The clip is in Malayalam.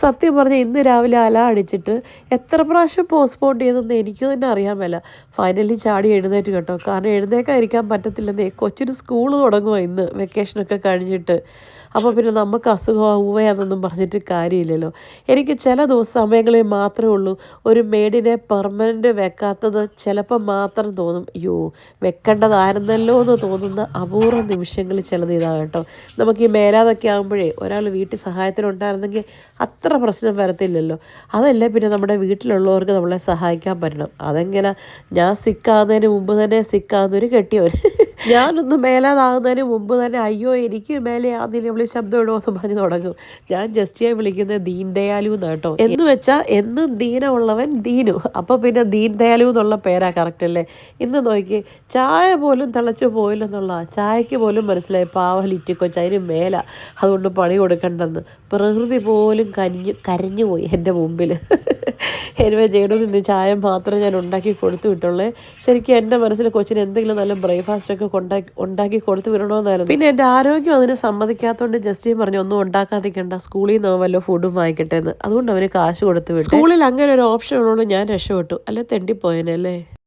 സത്യം പറഞ്ഞാൽ ഇന്ന് രാവിലെ അല അടിച്ചിട്ട് എത്ര പ്രാവശ്യം പോസ്റ്റ്പോൺ ചെയ്തെന്ന് എനിക്ക് തന്നെ അറിയാൻ മേല. ഫൈനലി ചാടി എഴുന്നേറ്റ് കേട്ടോ. കാരണം എഴുന്നേക്കാതിരിക്കാൻ പറ്റത്തില്ലെന്നേ കൊച്ചിന് സ്കൂൾ തുടങ്ങുക ഇന്ന്. വെക്കേഷനൊക്കെ കഴിഞ്ഞിട്ട്. അപ്പോൾ പിന്നെ നമുക്ക് അസുഖമാവുക എന്നൊന്നും പറഞ്ഞിട്ട് കാര്യമില്ലല്ലോ. എനിക്ക് ചില ദിവസ സമയങ്ങളിൽ മാത്രമേ ഉള്ളൂ. ഒരു മേഡിനെ പെർമനന്റ് വെക്കാത്തത് ചിലപ്പോൾ മാത്രം തോന്നും. അയ്യോ വെക്കേണ്ടതായിരുന്നല്ലോ എന്ന് തോന്നുന്ന അപൂർവ നിമിഷങ്ങൾ ചിലത് ഇതാകട്ടോ കേട്ടോ. നമുക്ക് ഈ മേലാതൊക്കെ ആകുമ്പോഴേ ഒരാൾ വീട്ടിൽ സഹായത്തിനുണ്ടായിരുന്നെങ്കിൽ അത്ര പ്രശ്നം വരത്തില്ലല്ലോ. അതല്ലേ പിന്നെ നമ്മുടെ വീട്ടിലുള്ളവർക്ക് നമ്മളെ സഹായിക്കാൻ പറ്റണം. അതെങ്ങനെ ഞാൻ സിക്കാകുന്നതിന് മുമ്പ് തന്നെ സിക്കാകുന്നൊരു കെട്ടിയവർ ഞാനൊന്ന് മേലാതാകുന്നതിന് മുമ്പ് തന്നെ അയ്യോ എനിക്ക് മേലെ ആദ്യം വിളി ശബ്ദം ഇടുമോ എന്ന് പറഞ്ഞ് തുടങ്ങും. ഞാൻ ജസ്റ്റിയെ വിളിക്കുന്നത് ദീൻ ദയാലു എന്ന് കേട്ടോ. എന്ന് വെച്ചാൽ എന്നും ദീനമുള്ളവൻ ദീനു. അപ്പോൾ പിന്നെ ദീൻ ദയാലു എന്നുള്ള പേരാ കറക്റ്റ് അല്ലേ? ഇന്ന് നോക്കി ചായ പോലും തിളച്ചു പോയില്ലെന്നുള്ള ചായക്ക് പോലും മനസ്സിലായി പാവ ലിറ്റിക്കൊച്ച അതിന് മേല. അതുകൊണ്ട് പണി കൊടുക്കണ്ടെന്ന്. പ്രകൃതി പോലും കനിഞ്ഞു പോയി എന്റെ മുമ്പിൽ എനിവേ ജേണു നിന്ന് ചായ മാത്രം ഞാൻ ഉണ്ടാക്കി കൊടുത്തു വിട്ടുള്ളേ ശരിക്കും എന്റെ മനസ്സിൽ കൊച്ചിന് എന്തെങ്കിലും നല്ല ബ്രേക്ക്ഫാസ്റ്റ് ഒക്കെ കൊണ്ടാക്കി ഉണ്ടാക്കി കൊടുത്തു വിടണമെന്നായിരുന്നു പിന്നെ എന്റെ ആരോഗ്യം അതിന് സമ്മതിക്കാത്തതുകൊണ്ട് ജസ്റ്റിൻ പറഞ്ഞു ഒന്നും ഉണ്ടാക്കാതിരിക്കണ്ട സ്കൂളിൽ നിന്ന് വല്ല ഫുഡും വാങ്ങിക്കട്ടെ എന്ന് അതുകൊണ്ട് അവന് കാശ് കൊടുത്തു വിട്ടു. സ്കൂളിൽ അങ്ങനെ ഒരു ഓപ്ഷൻ ഉള്ളതുകൊണ്ട് ഞാൻ രക്ഷപ്പെട്ടു. അല്ലെ തെണ്ടിപ്പോയനല്ലേ